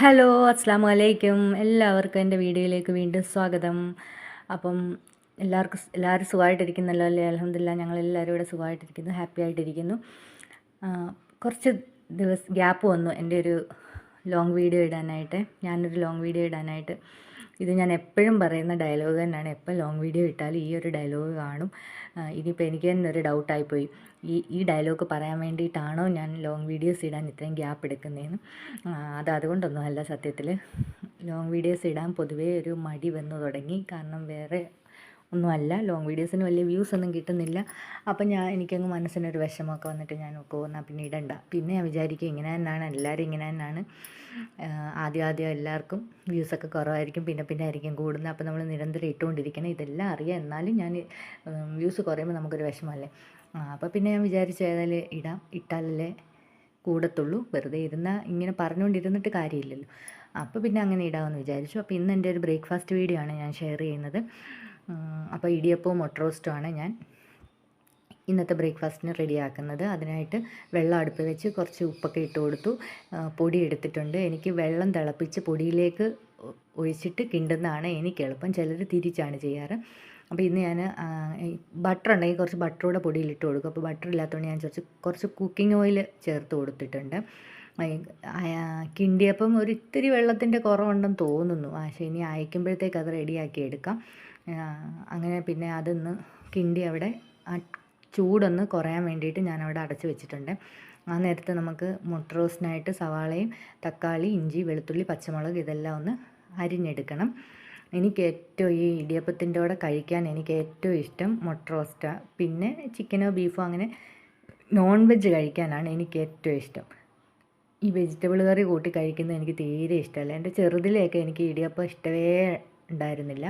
Hello അസ്സാം വലൈക്കും എല്ലാവർക്കും എന്റെ വീഡിയോയിലേക്ക് വീണ്ടും സ്വാഗതം. അപ്പം എല്ലാവർക്കും എല്ലാവരും സുഖമായിട്ടിരിക്കുന്നല്ലോ അല്ലേ? അലഹമില്ല ഞങ്ങളെല്ലാവരും ഇവിടെ സുഖമായിട്ടിരിക്കുന്നു ഹാപ്പി ആയിട്ടിരിക്കുന്നു. കുറച്ച് ദിവസം ഗ്യാപ്പ് വന്നു എന്റെ ഒരു ലോങ് വീഡിയോ ഇടാനായിട്ട്. ഞാനൊരു ലോങ് വീഡിയോ ഇടാനായിട്ട്. ഇത് ഞാൻ എപ്പോഴും പറയുന്ന ഡയലോഗ് തന്നെയാണ്. എപ്പോൾ ലോങ് വീഡിയോ ഇട്ടാലും ഈ ഒരു ഡയലോഗ് കാണും. ഇനിയിപ്പോൾ എനിക്ക് തന്നെ ഒരു ഡൗട്ടായിപ്പോയി. ഈ ഈ ഡയലോഗ് പറയാൻ വേണ്ടിയിട്ടാണോ ഞാൻ ലോങ് വീഡിയോസ് ഇടാൻ ഇത്രയും ഗ്യാപ്പ് എടുക്കുന്നതെന്ന് അത് അതുകൊണ്ടൊന്നും അല്ല സത്യത്തിൽ. ലോങ് വീഡിയോസ് ഇടാൻ പൊതുവേ ഒരു മടി വന്നു തുടങ്ങി. കാരണം വേറെ ഒന്നുമല്ല. ലോങ് വീഡിയോസിന് വലിയ വ്യൂസ് ഒന്നും കിട്ടുന്നില്ല. അപ്പം ഞാൻ എനിക്കങ്ങ് മനസ്സിനൊരു വിഷമമൊക്കെ വന്നിട്ട് ഞാൻ എന്നാൽ പിന്നെ ഇടണ്ട. പിന്നെ ഞാൻ വിചാരിക്കും ഇങ്ങനെ തന്നെയാണ് എല്ലാവരും ഇങ്ങനെ തന്നെയാണ് ആദ്യം ആദ്യം എല്ലാവർക്കും വ്യൂസൊക്കെ കുറവായിരിക്കും. പിന്നെ പിന്നെ ആയിരിക്കും കൂടുന്നത്. അപ്പോൾ നമ്മൾ നിരന്തരം ഇട്ടുകൊണ്ടിരിക്കണം. ഇതെല്ലാം അറിയാം. എന്നാലും ഞാൻ വ്യൂസ് കുറയുമ്പോൾ നമുക്കൊരു വിഷമമല്ലേ? അപ്പോൾ പിന്നെ ഞാൻ വിചാരിച്ചു ഏതായാലും ഇടാം. ഇട്ടാലല്ലേ കൂടത്തുള്ളൂ. വെറുതെ ഇരുന്ന ഇങ്ങനെ പറഞ്ഞുകൊണ്ടിരുന്നിട്ട് കാര്യമില്ലല്ലോ. അപ്പോൾ പിന്നെ അങ്ങനെ ഇടാമെന്ന് വിചാരിച്ചു. അപ്പോൾ ഇന്ന് എന്റെ ഒരു ബ്രേക്ക്ഫാസ്റ്റ് വീഡിയോ ആണ് ഞാൻ ഷെയർ ചെയ്യുന്നത്. അപ്പോൾ ഇടിയപ്പവും മൊട്ടറോസ്റ്റും ആണ് ഞാൻ ഇന്നത്തെ ബ്രേക്ക്ഫാസ്റ്റിന് റെഡിയാക്കുന്നത്. അതിനായിട്ട് വെള്ളം അടുപ്പ് വെച്ച് കുറച്ച് ഉപ്പൊക്കെ ഇട്ട് കൊടുത്തു. പൊടി എടുത്തിട്ടുണ്ട്. എനിക്ക് വെള്ളം തിളപ്പിച്ച് പൊടിയിലേക്ക് ഒഴിച്ചിട്ട് കിണ്ടുന്നതാണ് എനിക്ക് എളുപ്പം. ചിലർ തിരിച്ചാണ് ചെയ്യാറ്. അപ്പോൾ ഇന്ന് ഞാൻ ബട്ടർ ഉണ്ടെങ്കിൽ കുറച്ച് ബട്ടർ കൂടെ പൊടിയിലിട്ട് കൊടുക്കും. അപ്പോൾ ബട്ടർ ഇല്ലാത്തതുകൊണ്ട് ഞാൻ കുറച്ച് കുറച്ച് കുക്കിംഗ് ഓയിൽ ചേർത്ത് കൊടുത്തിട്ടുണ്ട്. കിണ്ടിയപ്പം ഒരു ഇത്തിരി വെള്ളത്തിന്റെ കുറവുണ്ടെന്ന് തോന്നുന്നു. പക്ഷേ ഇനി അയക്കുമ്പോഴത്തേക്ക് അത് റെഡിയാക്കി എടുക്കാം. അങ്ങനെ പിന്നെ അതൊന്ന് കിണ്ടി അവിടെ ആ ചൂടൊന്ന് കുറയാൻ വേണ്ടിയിട്ട് ഞാൻ അവിടെ അടച്ചു വെച്ചിട്ടുണ്ട്. ആ നേരത്തെ നമുക്ക് മുട്ട റോസ്റ്റിനായിട്ട് സവാളയും തക്കാളി ഇഞ്ചി വെളുത്തുള്ളി പച്ചമുളക് ഇതെല്ലാം ഒന്ന് അരിഞ്ഞെടുക്കണം. എനിക്ക് ഏറ്റവും ഈ ഇടിയപ്പത്തിന്റെ കൂടെ കഴിക്കാൻ എനിക്ക് ഏറ്റവും ഇഷ്ടം മുട്ട റോസ്റ്റാണ് പിന്നെ ചിക്കനോ ബീഫോ അങ്ങനെ നോൺ വെജ് കഴിക്കാനാണ് എനിക്ക് ഏറ്റവും ഇഷ്ടം. ഈ വെജിറ്റബിൾ കറി കൂട്ടി കഴിക്കുന്നത് എനിക്ക് തീരെ ഇഷ്ടമല്ല. എന്റെ ചെറുതിലെയൊക്കെ എനിക്ക് ഇടിയപ്പം ഇഷ്ടമേ ഉണ്ടായിരുന്നില്ല.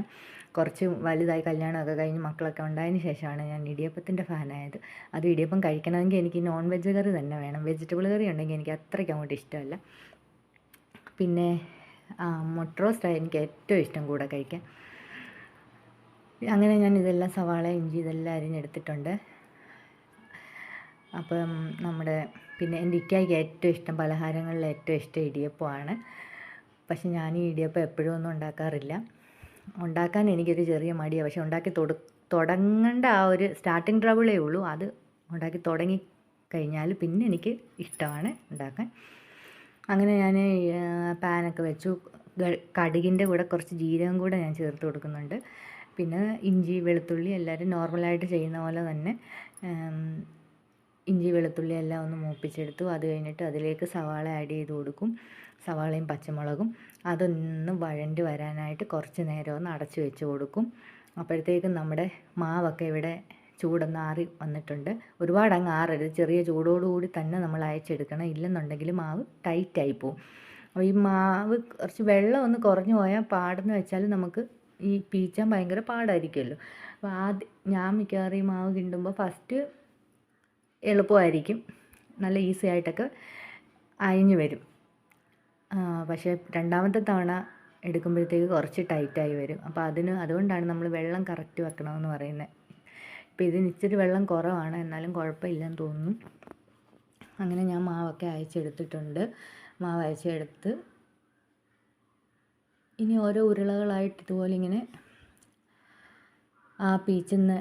കുറച്ച് വലുതായി കല്യാണമൊക്കെ കഴിഞ്ഞ് മക്കളൊക്കെ ഉണ്ടായതിന് ശേഷമാണ് ഞാൻ ഇടിയപ്പത്തിന്റെ ഫാനായത്. അത് ഇടിയപ്പം കഴിക്കണമെങ്കിൽ എനിക്ക് നോൺ വെജ് കറി തന്നെ വേണം. വെജിറ്റബിൾ കറി ഉണ്ടെങ്കിൽ എനിക്ക് അത്രയ്ക്ക് അങ്ങോട്ട് ഇഷ്ടമല്ല. പിന്നെ മുട്ട റോസ്റ്റാണ് എനിക്ക് ഏറ്റവും ഇഷ്ടം കൂടെ കഴിക്കാൻ. അങ്ങനെ ഞാൻ ഇതെല്ലാം സവാള ഇഞ്ചി ഇതെല്ലാം അരിഞ്ഞെടുത്തിട്ടുണ്ട്. അപ്പം നമ്മുടെ പിന്നെ എന്റെ ഇക്കായ്ക്ക് ഏറ്റവും ഇഷ്ടം പലഹാരങ്ങളിൽ ഏറ്റവും ഇഷ്ടം ഇടിയപ്പമാണ്. പക്ഷെ ഞാൻ ഈ ഇടിയപ്പം എപ്പോഴും ഒന്നും ഉണ്ടാക്കാറില്ല. ഉണ്ടാക്കാൻ എനിക്കൊരു ചെറിയ മടിയാണ് പക്ഷെ ഉണ്ടാക്കി തൊടു തുടങ്ങേണ്ട ആ ഒരു സ്റ്റാർട്ടിങ് ട്രബിളേ ഉള്ളൂ. അത് ഉണ്ടാക്കി തുടങ്ങി കഴിഞ്ഞാൽ പിന്നെ എനിക്ക് ഇഷ്ടമാണ് ഉണ്ടാക്കാൻ. അങ്ങനെ ഞാൻ പാനൊക്കെ വെച്ചു. കടുകിന്റെ കൂടെ കുറച്ച് ജീരകം കൂടെ ഞാൻ ചേർത്ത് കൊടുക്കുന്നുണ്ട്. പിന്നെ ഇഞ്ചി വെളുത്തുള്ളി എല്ലാവരും നോർമലായിട്ട് ചെയ്യുന്ന പോലെ തന്നെ ഇഞ്ചി വെളുത്തുള്ളി എല്ലാം ഒന്ന് മൂപ്പിച്ചെടുത്തു. അത് കഴിഞ്ഞിട്ട് അതിലേക്ക് സവാള ആഡ് ചെയ്ത് കൊടുക്കും. സവാളയും പച്ചമുളകും. അതൊന്ന് വഴണ്ട് വരാനായിട്ട് കുറച്ച് നേരം ഒന്ന് അടച്ച് വെച്ച് കൊടുക്കും. അപ്പോഴത്തേക്കും നമ്മുടെ മാവൊക്കെ ഇവിടെ ചൂടൊന്ന് ആറി വന്നിട്ടുണ്ട്. ഒരുപാട് അങ്ങ് ആറരുത്. ചെറിയ ചൂടോടുകൂടി തന്നെ നമ്മൾ അയച്ചെടുക്കണം. ഇല്ലെന്നുണ്ടെങ്കിൽ മാവ് ടൈറ്റായി പോവും. അപ്പോൾ ഈ മാവ് കുറച്ച് വെള്ളം ഒന്ന് കുറഞ്ഞു പോയാൽ പാടെന്ന് വെച്ചാൽ നമുക്ക് ഈ പീച്ചാൻ ഭയങ്കര പാടായിരിക്കുമല്ലോ. അപ്പോൾ ആദ്യം ഞാൻ മിക്കവാറും ഈ മാവ് കിണ്ടുമ്പോൾ ഫസ്റ്റ് എളുപ്പമായിരിക്കും. നല്ല ഈസി ആയിട്ടൊക്കെ അയഞ്ഞു വരും. പക്ഷേ രണ്ടാമത്തെ തവണ എടുക്കുമ്പോഴത്തേക്ക് കുറച്ച് ടൈറ്റായി വരും. അപ്പോൾ അതിന് അതുകൊണ്ടാണ് നമ്മൾ വെള്ളം കറക്റ്റ് വെക്കണമെന്ന് പറയുന്നത്. ഇപ്പോൾ ഇതിന് ഇച്ചിരി വെള്ളം കുറവാണ് എന്നാലും കുഴപ്പമില്ലെന്ന് തോന്നുന്നു. അങ്ങനെ ഞാൻ മാവൊക്കെ അയച്ചെടുത്തിട്ടുണ്ട്. മാവ് അയച്ചെടുത്ത് ഇനി ഓരോ ഉരുളകളായിട്ട് ഇതുപോലെ ഇങ്ങനെ ആ പീച്ചുന്ന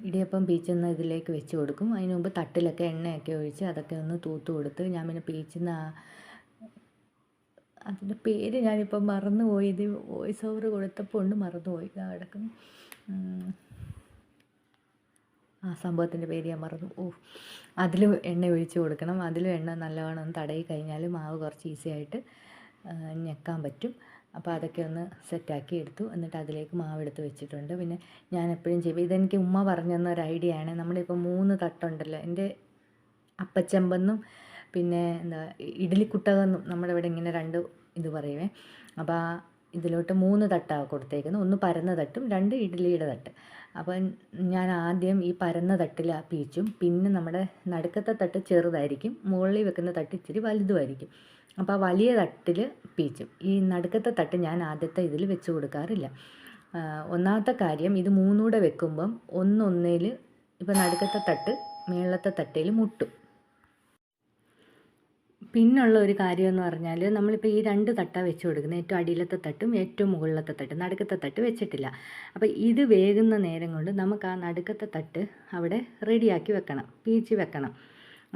ഇടിയപ്പം പീച്ചുന്ന ഇതിലേക്ക് വെച്ച് കൊടുക്കും. അതിന് മുമ്പ് തട്ടിലൊക്കെ എണ്ണയൊക്കെ ഒഴിച്ച് അതൊക്കെ ഒന്ന് തൂത്ത് കൊടുത്ത് ഞാൻ പിന്നെ പീച്ചുന്ന അതിന്റെ പേര് ഞാനിപ്പോൾ മറന്നുപോയി. ഇത് വോയിസ് ഓവർ കൊടുത്തപ്പോൾ ഉണ്ട് മറന്നുപോയി. അടക്കം ആ സംഭവത്തിന്റെ പേര് ഞാൻ മറന്നു. ഓ അതിലും എണ്ണ ഒഴിച്ച് കൊടുക്കണം. അതിലും എണ്ണ നല്ലവണ്ണം ഒന്ന് തടയി കഴിഞ്ഞാൽ മാവ് കുറച്ച് ഈസി ആയിട്ട് ഞെക്കാൻ പറ്റും. അപ്പോൾ അതൊക്കെ ഒന്ന് സെറ്റാക്കി എടുത്തു. എന്നിട്ട് അതിലേക്ക് മാവ് എടുത്ത് വെച്ചിട്ടുണ്ട്. പിന്നെ ഞാൻ എപ്പോഴും ചെയ്യും. ഇതെനിക്ക് ഉമ്മ പറഞ്ഞു തന്ന ഒരു ഐഡിയ ആണ്. നമ്മളിപ്പോൾ മൂന്ന് തട്ടുണ്ടല്ലോ. എന്റെ അപ്പച്ചമ്പെന്നും പിന്നെ എന്താ ഇഡ്ഡലിക്കുട്ടകെന്നും നമ്മുടെ ഇവിടെ ഇങ്ങനെ രണ്ട് ഇത് പറയുവേ. അപ്പോൾ ഇതിലോട്ട് മൂന്ന് തട്ടാണ് കൊടുത്തേക്കുന്നത് ഒന്ന് പരന്ന തട്ടും രണ്ട് ഇഡ്ഡലിയുടെ തട്ട്. അപ്പം ഞാൻ ആദ്യം ഈ പരന്ന തട്ടിൽ പീച്ചും പിന്നെ നമ്മുടെ നടുക്കത്തെ തട്ട് ചെറുതായിരിക്കും മുകളിൽ വെക്കുന്ന തട്ട് ഇച്ചിരി വലുതുമായിരിക്കും. അപ്പോൾ ആ വലിയ തട്ടിൽ പീച്ചും. ഈ നടുക്കത്തെ തട്ട് ഞാൻ ആദ്യത്തെ ഇതിൽ വെച്ച് കൊടുക്കാറില്ല. ഒന്നാമത്തെ കാര്യം ഇത് മൂന്നൂടെ വെക്കുമ്പം ഒന്നൊന്നേൽ ഇപ്പം നടുക്കത്തെ തട്ട് മേളത്തെ തട്ടയിൽ മുട്ടും. പിന്നുള്ള ഒരു കാര്യം എന്ന് പറഞ്ഞാൽ നമ്മളിപ്പോൾ ഈ രണ്ട് തട്ട വെച്ച് കൊടുക്കുന്നത് ഏറ്റവും അടിയിലത്തെ തട്ടും ഏറ്റവും മുകളിലത്തെ തട്ടും നടുക്കത്തെ തട്ട് വെച്ചിട്ടില്ല. അപ്പോൾ ഇത് വേകുന്ന നേരം കൊണ്ട് നമുക്ക് ആ നടുക്കത്തെ തട്ട് അവിടെ റെഡിയാക്കി വെക്കണം പീച്ച് വെക്കണം.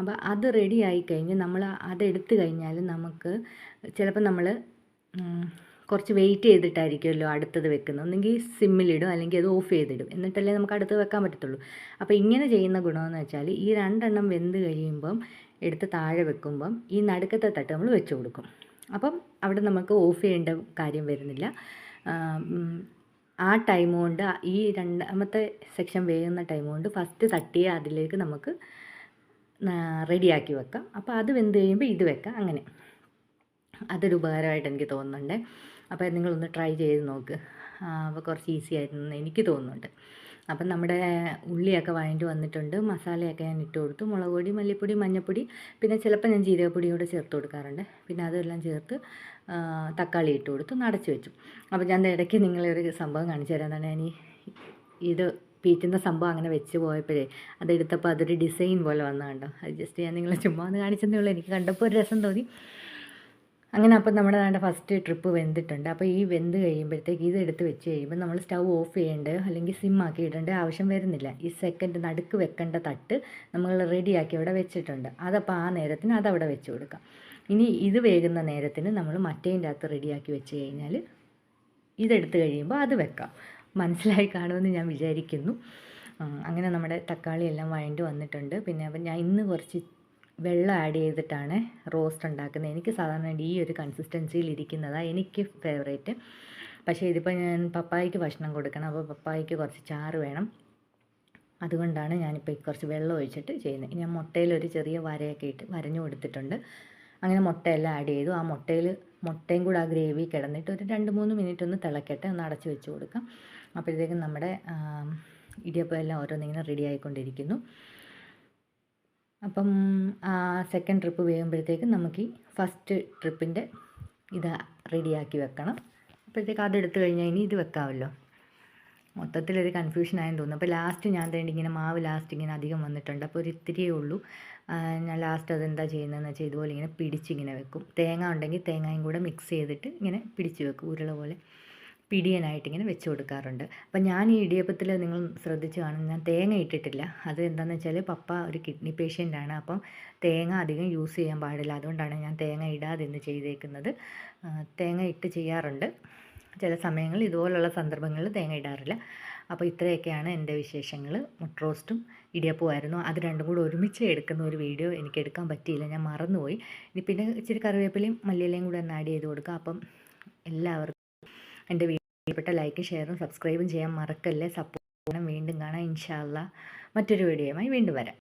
അപ്പോൾ അത് റെഡിയായി കഴിഞ്ഞ് നമ്മൾ അതെടുത്ത് കഴിഞ്ഞാൽ നമുക്ക് ചിലപ്പോൾ നമ്മൾ കുറച്ച് വെയിറ്റ് ചെയ്തിട്ടായിരിക്കുമല്ലോ അടുത്തത് വെക്കുന്നത്. ഒന്നെങ്കിൽ സിമ്മിലിടും അല്ലെങ്കിൽ അത് ഓഫ് ചെയ്തിടും. എന്നിട്ടല്ലേ നമുക്ക് അടുത്ത് വെക്കാൻ പറ്റത്തുള്ളൂ. അപ്പോൾ ഇങ്ങനെ ചെയ്യുന്ന ഗുണമെന്ന് വെച്ചാൽ ഈ രണ്ടെണ്ണം വെന്ത് കഴിയുമ്പം എടുത്ത് താഴെ വെക്കുമ്പം ഈ നടുക്കത്തെ തട്ട് നമ്മൾ വെച്ച് കൊടുക്കും. അപ്പം അവിടെ നമുക്ക് ഓഫ് ചെയ്യേണ്ട കാര്യം വരുന്നില്ല. ആ ടൈം കൊണ്ട് ഈ രണ്ടാമത്തെ സെക്ഷൻ വേകുന്ന ടൈം കൊണ്ട് ഫസ്റ്റ് തട്ടിയ അതിലേക്ക് നമുക്ക് റെഡിയാക്കി വെക്കാം. അപ്പോൾ അത് വെന്ത് കഴിയുമ്പോൾ ഇത് വെക്കാം. അങ്ങനെ. അതൊരു ഉപകാരമായിട്ട് എനിക്ക് തോന്നുന്നുണ്ട്. അപ്പോൾ നിങ്ങളൊന്ന് ട്രൈ ചെയ്ത് നോക്ക്. അപ്പോൾ കുറച്ച് ഈസി ആയിരുന്നു എനിക്ക് തോന്നുന്നുണ്ട്. അപ്പം നമ്മുടെ ഉള്ളിയൊക്കെ വഴണ്ടി വന്നിട്ടുണ്ട്. മസാലയൊക്കെ ഞാൻ ഇട്ട് കൊടുത്തു. മുളക് പൊടി മല്ലിപ്പൊടി മഞ്ഞൾപ്പൊടി പിന്നെ ചിലപ്പോൾ ഞാൻ ജീരകപ്പൊടി കൂടെ ചേർത്ത് കൊടുക്കാറുണ്ട്. പിന്നെ അതെല്ലാം ചേർത്ത് തക്കാളി ഇട്ട് കൊടുത്തു. നടച്ച് വെച്ചു. അപ്പോൾ ഞാൻ ഇടയ്ക്ക് നിങ്ങളൊരു സംഭവം കാണിച്ചു തരാം. എന്താണ് ഞാൻ ഇത് പീറ്റുന്ന സംഭവം അങ്ങനെ വെച്ച് പോയപ്പോഴേ അതെടുത്തപ്പോൾ അതൊരു ഡിസൈൻ പോലെ വന്നു കണ്ടോ. അത് ജസ്റ്റ് ഞാൻ നിങ്ങളെ ചുമ്മാ ഒന്ന് കാണിച്ചതേ ഉള്ളൂ. എനിക്ക് കണ്ടപ്പോൾ ഒരു രസം തോന്നി. അങ്ങനെ അപ്പം നമ്മുടെ വേണ്ട ഫസ്റ്റ് ട്രിപ്പ് വെന്തിട്ടുണ്ട്. അപ്പോൾ ഈ വെന്ത് കഴിയുമ്പോഴത്തേക്ക് ഇത് എടുത്ത് വെച്ച് കഴിയുമ്പോൾ നമ്മൾ സ്റ്റൗ ഓഫ് ചെയ്യേണ്ട അല്ലെങ്കിൽ സിം ആക്കി ഇടേണ്ട ആവശ്യം വരുന്നില്ല. ഈ സെക്കൻഡ് നടുക്ക് വെക്കേണ്ട തട്ട് നമ്മൾ റെഡിയാക്കി അവിടെ വെച്ചിട്ടുണ്ട്. അതപ്പോൾ ആ നേരത്തിന് അതവിടെ വെച്ച് കൊടുക്കാം. ഇനി ഇത് വേകുന്ന നേരത്തിന് നമ്മൾ മറ്റേന്റെ അകത്ത് റെഡിയാക്കി വെച്ച് കഴിഞ്ഞാൽ ഇതെടുത്ത് കഴിയുമ്പോൾ അത് വെക്കാം. മനസ്സിലായി കാണുമെന്ന് ഞാൻ വിചാരിക്കുന്നു. അങ്ങനെ നമ്മുടെ തക്കാളി എല്ലാം വഴണ്ട് വന്നിട്ടുണ്ട്. പിന്നെ ഞാൻ ഇന്ന് കുറച്ച് വെള്ളം ആഡ് ചെയ്തിട്ടാണ് റോസ്റ്റ് ഉണ്ടാക്കുന്നത്. എനിക്ക് സാധാരണ ഈ ഒരു കൺസിസ്റ്റൻസിയിൽ ഇരിക്കുന്നതാണ് എനിക്ക് ഫേവറേറ്റ് പക്ഷേ ഇതിപ്പോൾ ഞാൻ പപ്പായ്ക്ക് ഭക്ഷണം കൊടുക്കണം. അപ്പോൾ പപ്പായ്ക്ക് കുറച്ച് ചാറ് വേണം. അതുകൊണ്ടാണ് ഞാനിപ്പോൾ കുറച്ച് വെള്ളം ഒഴിച്ചിട്ട് ചെയ്യുന്നത്. ഞാൻ മുട്ടയിൽ ഒരു ചെറിയ വരയൊക്കെ ഇട്ട് വരഞ്ഞു കൊടുത്തിട്ടുണ്ട്. അങ്ങനെ മുട്ടയെല്ലാം ആഡ് ചെയ്തു. ആ മുട്ടയിൽ മുട്ടയും കൂടെ ആ ഗ്രേവി കിടന്നിട്ട് ഒരു രണ്ട് മൂന്ന് മിനിറ്റ് ഒന്ന് തിളക്കട്ടെ. ഒന്ന് അടച്ച് വെച്ച് കൊടുക്കാം. അപ്പോഴത്തേക്കും നമ്മുടെ ഇടിയപ്പം എല്ലാം ഓരോന്നിങ്ങനെ റെഡി ആയിക്കൊണ്ടിരിക്കുന്നു. അപ്പം സെക്കൻഡ് ട്രിപ്പ് വേകുമ്പോഴത്തേക്കും നമുക്ക് ഈ ഫസ്റ്റ് ട്രിപ്പിന്റെ ഇത് റെഡിയാക്കി വെക്കണം. അപ്പോഴത്തേക്ക് അതെടുത്ത് കഴിഞ്ഞാൽ ഇനി ഇത് വെക്കാമല്ലോ മൊത്തത്തിലൊരു കൺഫ്യൂഷൻ ആയെന്ന് തോന്നുന്നു. അപ്പോൾ ലാസ്റ്റ് ഞാൻ തേണ്ടി ഇങ്ങനെ മാവ് ലാസ്റ്റ് ഇങ്ങനെ അധികം വന്നിട്ടുണ്ട്. അപ്പോൾ ഒരു ഇത്തിരിയേ ഉള്ളൂ ഞാൻ ലാസ്റ്റ് അതെന്താ ചെയ്യുന്നതെന്ന് വെച്ചാൽ ഇതുപോലെ ഇങ്ങനെ പിടിച്ചിങ്ങനെ വെക്കും. തേങ്ങ ഉണ്ടെങ്കിൽ തേങ്ങയും കൂടെ മിക്സ് ചെയ്തിട്ട് ഇങ്ങനെ പിടിച്ച് വെക്കും. ഉരുള പോലെ. പിടിയനായിട്ട് ഇങ്ങനെ വെച്ച് കൊടുക്കാറുണ്ട്. അപ്പം ഞാൻ ഈ ഇടിയപ്പത്തിൽ നിങ്ങൾ ശ്രദ്ധിച്ച് കാണും. ഞാൻ തേങ്ങ ഇട്ടിട്ടില്ല. അത് എന്താണെന്ന് വെച്ചാൽ പപ്പ ഒരു കിഡ്നി പേഷ്യന്റാണ് അപ്പം തേങ്ങ അധികം യൂസ് ചെയ്യാൻ പാടില്ല. അതുകൊണ്ടാണ് ഞാൻ തേങ്ങ ഇടാതെ ഇന്ന് ചെയ്തേക്കുന്നത്. തേങ്ങ ഇട്ട് ചെയ്യാറുണ്ട്. ചില സമയങ്ങളിൽ ഇതുപോലുള്ള സന്ദർഭങ്ങളിൽ തേങ്ങ ഇടാറില്ല. അപ്പോൾ ഇത്രയൊക്കെയാണ് എന്റെ വിശേഷങ്ങൾ മുട്ട റോസ്റ്റും ഇടിയപ്പമായിരുന്നു അത് രണ്ടും കൂടി ഒരുമിച്ച് എടുക്കുന്ന ഒരു വീഡിയോ എനിക്ക് എടുക്കാൻ പറ്റിയില്ല. ഞാൻ മറന്നുപോയി. ഇനി പിന്നെ ഇച്ചിരി കറിവേപ്പിലയും മല്ലിയിലയും കൂടെ ഒന്ന് ആഡ് ചെയ്ത് കൊടുക്കാം. അപ്പം എല്ലാവർക്കും എന്റെ ഇഷ്ടപ്പെട്ട ലൈക്ക് ഷെയറും സബ്സ്ക്രൈബും ചെയ്യാൻ മറക്കല്ലേ. സപ്പോർട്ട് വീണ്ടും കാണാം. ഇൻഷാല്ല മറ്റൊരു വീഡിയോയുമായി വീണ്ടും വരാം.